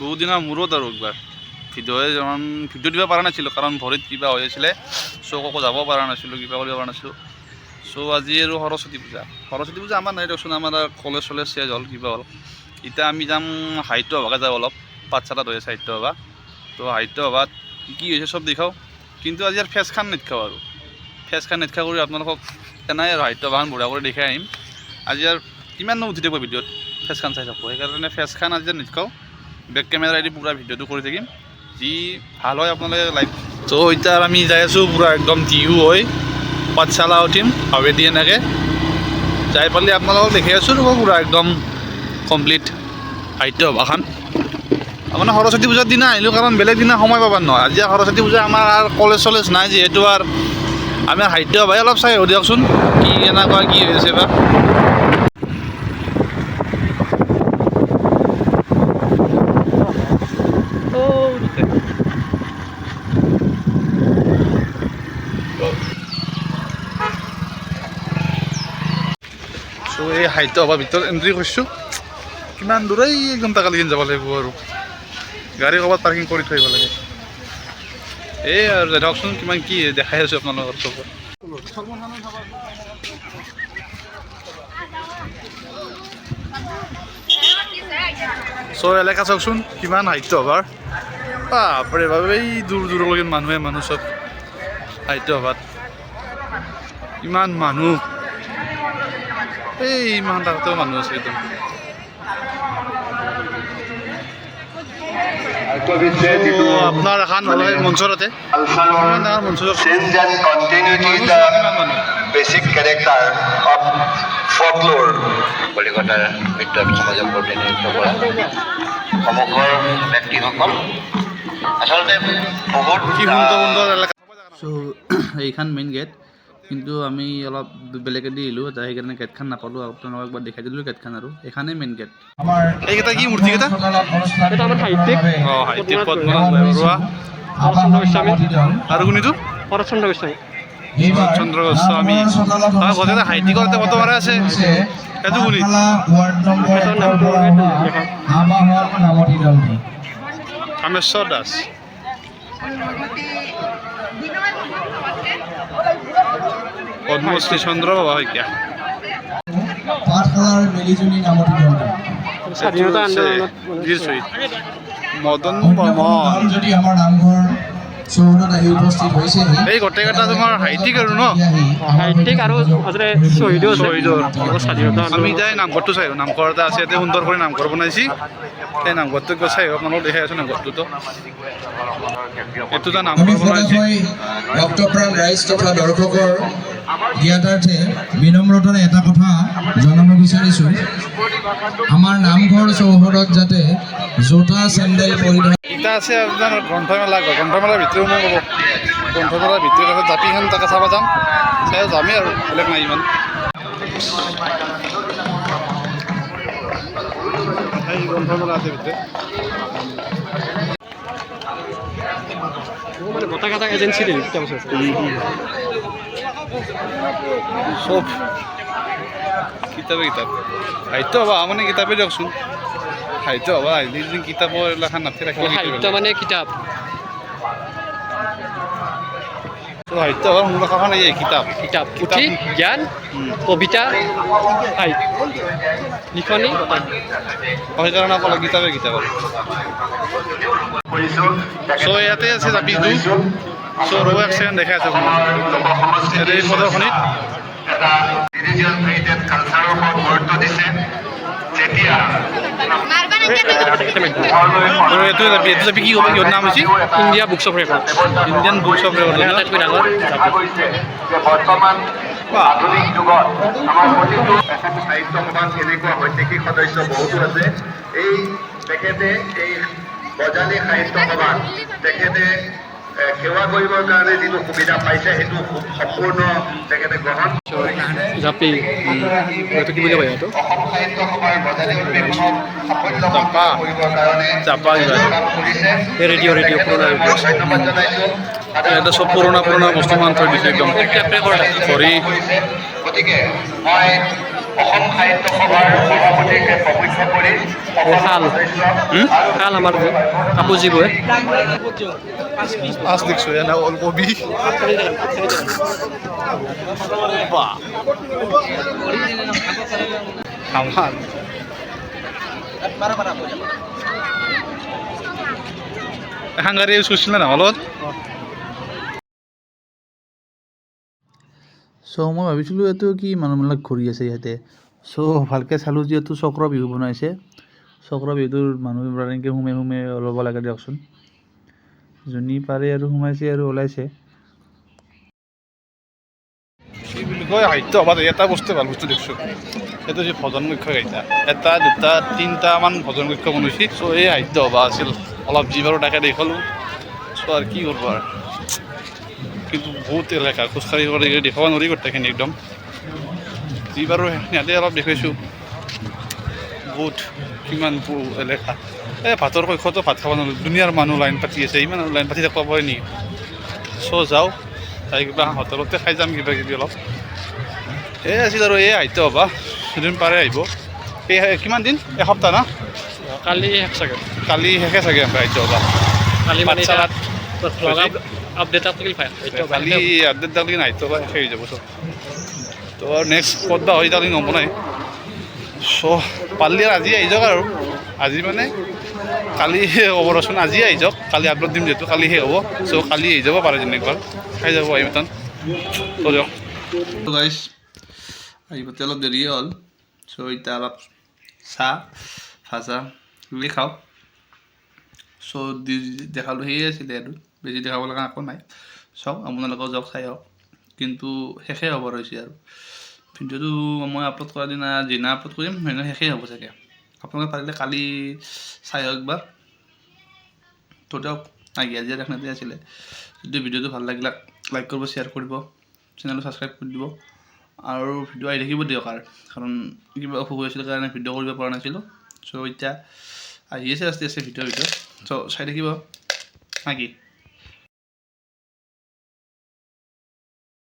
বহুত দিনৰ মূৰত আৰু একবাৰ। ভিডিঅ'য়ে যেমান, ভিডিঅ' দিব পৰা নাছিলোঁ, কাৰণ ভৰিত কিবা হৈ আছিলে, চ' ক'কো যাব পৰা নাছিলোঁ, কিবা কৰিব পৰা নাছিলোঁ। চ' আজি আৰু সৰস্বতী পূজা। সৰস্বতী পূজা আমাৰ নাই দিয়কচোন, আমাৰ কলেজ চলেজ চেজ হ'ল, কিবা হ'ল। এতিয়া আমি যাম সাহিত্য সভাকে যাওঁ অলপ, পাঠশালাত হৈ আছে সাহিত্য সভা তো সাহিত্য সভাত কি হৈছে চব দেখাওঁ। কিন্তু আজি আৰু ফেচ খান নেদেখাওঁ আৰু। ফেচ খান নেদেখা কৰি আপোনালোকক তেনেই আৰু সাহিত্য সভাখন বুঢ়া কৰি দেখাই আহিম। আজি আৰু কিমাননো উঠি থাকিব ভিডিঅ'ত, ফেচ খান চাই থাকোঁ। সেইকাৰণে ফেচ খান আজি নেদেখাওঁ। বেক কেমেৰাইদি পূৰা ভিডিঅ'টো কৰি থাকিম। যি ভালো হয় আপোনালোকে লাইক তো এতিয়া আমি যাই আছোঁ পূৰা একদম টিহু হৈ, পাঠশালা উঠিম হাৱেদি এনেকৈ। যাই পালে আপোনালোকক দেখি আছোঁ পূৰা একদম কমপ্লিট সাহিত্য সভাখন। মানে সৰস্বতী পূজাৰ দিনা আহিলোঁ, কাৰণ বেলেগ দিনা সময় পাব নহয়। আজি সৰস্বতী পূজা আমাৰ আৰু কলেজ চলেজ নাই, যিহেতু আৰু আমি সাহিত্য সভাই অলপ চাই আহোঁ দিয়কচোন, কি কেনেকুৱা কি হৈছে বা। এই সাহিত্য সভাৰ ভিতৰত এণ্ট্ৰি কৰিছোঁ। কিমান দূৰ এই একদম টাকালিখিন যাব লাগিব আৰু। গাড়ী ক'ৰবাত পাৰ্কিং কৰি থৈ আহিব লাগে। এই আৰু ধৰকচোন কিমান কি দেখাই আছোঁ আপোনালোকৰ চবত চ' এলেকা চাওকচোন কিমান সাহিত্য সভাৰ বাপৰে বাপ এই দূৰ দূৰলৈকে মানুহে মানুহ চব সাহিত্য সভাত ইমান মানুহ। এই ইমান ডাঙৰ মানুহ আছে একদম আপোনাৰ এখন হ'লে কিমান মানুহ basic character of folklore. কলিকতাৰ বিদ্যাত সমাজক প্ৰতিনিধিত্ব কৰা সমগ্ৰ ব্যক্তিসকল। আচলতে বহুত এইখন মেইন গেট কিন্তু আমি অলপ বেলেগে দি আহিলোঁ যাই সেইকাৰণে গেটখন নাপালোঁ আপোনালোকক একবাৰ দেখাই দিলোঁ গেটখন আৰু। এইখনেই মেইন গেট এইকেইটা কি মূৰ্তিকেইটা এটা আমাৰ সাহিত্যিক অঁ সাহিত্যিক পদ্মনাথ বৰুৱা শৰৎচন্দ্ৰ গোস্বামী। আৰু কোনটো? শৰৎচন্দ্ৰ গোস্বামী। চন্দ্ৰ গোস্বামী। তাৰ এটা ফটো মাৰা আছে। কামেশ্বৰ দাস। পদ্মশ্ৰী চন্দ্ৰ বাবা শইকীয়া পাঠশালাৰ মিলিজুলি নামতি দলটো স্বাধীনতা আন্দোলনত বীৰ শ্বহীদ মদন বৰ্মন যদি আমাৰ নামঘৰ এই গোটেইকেইটা তোমাৰ সাহিত্যিক আৰু ন? সাহিত্যিক আৰু শ্বহীদৰ। স্বাধীনতা আমি এতিয়া নামঘৰটো চাই নামঘৰ এটা আছে ইয়াতে সুন্দৰ কৰি নামঘৰ বনাইছি। সেই নামঘৰটো গৈ চাই আহিব। আপোনালোকক দেখাই আছোঁ নামঘৰটোতো এইটো এটা নামঘৰ বনাইছে। ভক্তপ্ৰাণ ৰাইজ তথা দৰ্শকৰ জ্ঞাতাৰ্থে বিনম্ৰতাৰে এটা কথা জনাব বিচাৰিছোঁ। আমাৰ নামঘৰ চৌহদত যাতে জোতা চেণ্ডেল পৰিধান ইটা আছে আপোনাৰ গ্ৰন্থমেলা ঘৰ গ্ৰন্থমেলাৰ ভিতৰত সোমাব ক'ব গ্ৰন্থমেলাৰ ভিতৰত আছে জাপিখন তাকে চাব যাম। চাই যামেই আৰু বেলেগ নাই ইমান। এই গ্ৰন্থমেলা আছে ভিতৰত। মোৰ মানে গোটা কাটা এজেঞ্চি দিল কিতাপ চব। কিতাপে কিতাপ। সাহিত্য হ'ব মানে কিতাপে দিয়কচোন। সাহিত্য হ'ব যদি কিতাপৰ এইগিলাখান নাথাকে সাহিত্য মানে কিতাপ। সাহিত্য মূল কথাখন এই কিতাপ। কিতাপ পুথি জ্ঞান কবিতা সাহিত্য লিখনি। সেইকাৰণে ক'লে কিতাপে কিতাপ। চ' ইয়াতে আছে জাপিটো চ' ৰ'ব এক ছেকেণ্ড দেখাই আছোঁ এই প্ৰদৰ্শনীত। এটা হেৰিটেজ কালচাৰৰ ওপৰত গুৰুত্ব দিছে। যেতিয়া এইটো এইটো জাপি কি হ'ব কিহৰ নাম হৈছে India books of record Indian books of record আটাইতকৈ ডাঙৰ আধুনিক যুগত আমাৰ প্ৰতিটো সাহিত্য সভাত এনেকুৱা শৈক্ষিক সদস্য বহুতো আছে এই তেখেতে এই বজালী সাহিত্য সভাত তেখেতে সেৱা কৰিবৰ কাৰণে যিটো সুবিধা পাইছে সেইটো সম্পূৰ্ণ তেখেতে গ্ৰহণ জাপি এইটো কি বুলি কয় এইটো? অসম সাহিত্য সভাৰ বজালী কৰিবৰ কাৰণে ৰেডিঅ' ৰেডিঅ' পুৰণা ধন্যবাদ জনাইছোঁ ইয়াতে চব পুৰণা পুৰণা বস্তুমান থৈ দিছে একদম। কৰিছে গতিকে মই অসম সাহিত্য সভাৰ সভাপতিকে প্ৰমুখ্য কৰি শাল। শাল আমাৰ যে কাপোৰ যি বয় মাছ দেখছ এনে ওলকবি আমার হাঙ্গারি না হলত চ' মই ভাবিছিলোঁ এইটো কি মানুহবিলাক ঘূৰি আছে ইয়াতে। চ' ভালকৈ চালোঁ যিহেতু চক্ৰ বিহু বনাইছে। চক্ৰ বিহুটোৰ মানুহবিলাক এনেকৈ সোমে সোমে ল'ব লাগে দিয়কচোন। যোনী পাৰে আৰু সোমাইছে আৰু ওলাইছে। কি বুলি কয়, সাহিত্য সভাত এটা বস্তু ভালো বস্তু দেখিছোঁ। সেইটো হৈছে ভজন কক্ষ কেইটা। এটা, দুটা তিনিটামান ভজন কক্ষ বনাইছে। চ' এই সাহিত্য সভা আছিল। অলপ যি বাৰু তাকে দেখালোঁ। চ' আৰু কি কৰিব আৰু? কিন্তু বহুত এলেকা খোজকাঢ়ি কৰি দেখাব নোৱাৰি গোটেইখিনি একদম। যি বাৰু সিহঁতে অলপ দেখুৱাইছোঁ বহুত কিমান এলেকা। এই ভাতৰ কক্ষতো ভাত খাব নোৱাৰোঁ। দুনীয়াৰ মানুহ লাইন পাতি আছে ইমান লাইন পাতি থাকিব পাৰে নেকি? চ' যাওঁ যাই কিবা হোটেলতে খাই যাম কিবা কিবি অলপ। এই আছিল আৰু এই সাহিত্য সভা দুদিন পাৰে আহিব। এই কিমান দিন? এসপ্তাহ না? কালি শেষ চাগে। কালি শেষে চাগে সাহিত্য সভা কালি মানে আপডেট থাকিল পাই কালি আপডেট দালি সাহিত্য সভা শেষ হৈ যাব চব তো নেক্সট বা হৈ তালি নবনাই চ' পাৰিলে আৰু আজি আহি যাওক আৰু। আজি মানে কালি ৰচোন, আজি আহি যাওক কালি আপলোড দিম যিহেতু, কালি শেষ হ'ব। চ' কালি আহি যাব পাৰে যেনেকুৱা খাই যাব আহিম তান তো দিয়ক গাইছ অলপ দেৰিয়ে হ'ল। চ' এতিয়া অলপ চাহ ভাজা এইবিলাক খাওঁ। চ' দেখালোঁ, সেয়ে আছিলে আৰু। বেছি দেখাব লগা একো নাই। চাওক আপোনালোকেও যাওক, চাই আহক। কিন্তু শেষেই হ'ব ৰৈছে আৰু। ভিডিঅ'টো মই আপলোড কৰাৰ দিনা যিদিনা আপলোড কৰিম, সেইদিনা শেষেই হ'ব চাগে। আপোনালোকে পাৰিলে কালি চাই আহক একবাৰ তো আহি আজি দেখোনতে আছিলে। যদি ভিডিঅ'টো ভালো লাগিলে লাইক কৰিব শ্বেয়াৰ কৰিব চেনেলটো ছাবস্ক্ৰাইব কৰি দিব। আৰু ভিডিঅ' আহি থাকিব দিয়ক আৰু। কাৰণ কিবা অসুখ হৈছিল কাৰণে ভিডিঅ' কৰিব পৰা নাছিলোঁ। চ' এতিয়া আহি আছে, আস্তে আস্তে ভিডিঅ' ভিডিঅ' চ' চাই থাকিব। না কি